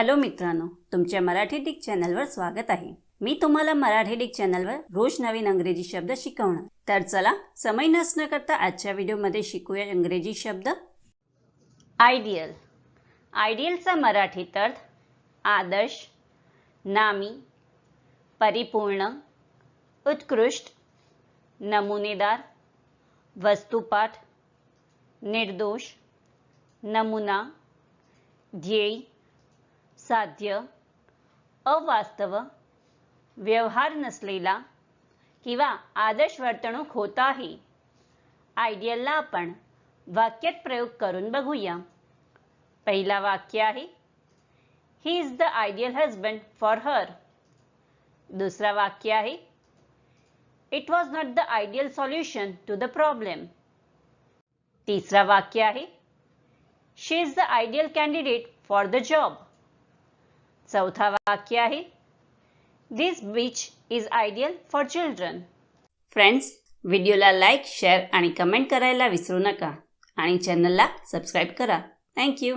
Hello मित्रांनो तुमच्या Marathi Dick चॅनलवर स्वागत आहे. मी तुम्हाला मराठी डिक चॅनलवर रोज नवीन अंग्रेजी शब्द शिकवणार. तर चला समय नसणं करता आजच्या व्हिडिओमध्ये शिकूया इंग्रजी शब्द. आयडियल आयडियलचा मराठीत अर्थ आदर्श नामी परिपूर्ण उत्कृष्ट नमुनेदार वस्तुपाठ निर्दोष नमुना ध्येय साध्य अवास्तव व्यवहार नसलेला किंवा आदर्श वर्तणूक होत आहे आयडियलला आपण वाक्यात प्रयोग करून बघूया. पहिला वाक्य आहे he is the ideal husband for her दुसरा वाक्य आहे it was not the ideal solution to the problem तिसरा वाक्य आहे she is the ideal candidate for the job चौथा वाक्य आहे. This beach is ideal for children friends व्हिडिओला लाईक शेअर आणि कमेंट करायला विसरू नका. आणि चॅनलला सबस्क्राईब करा. थँक्यू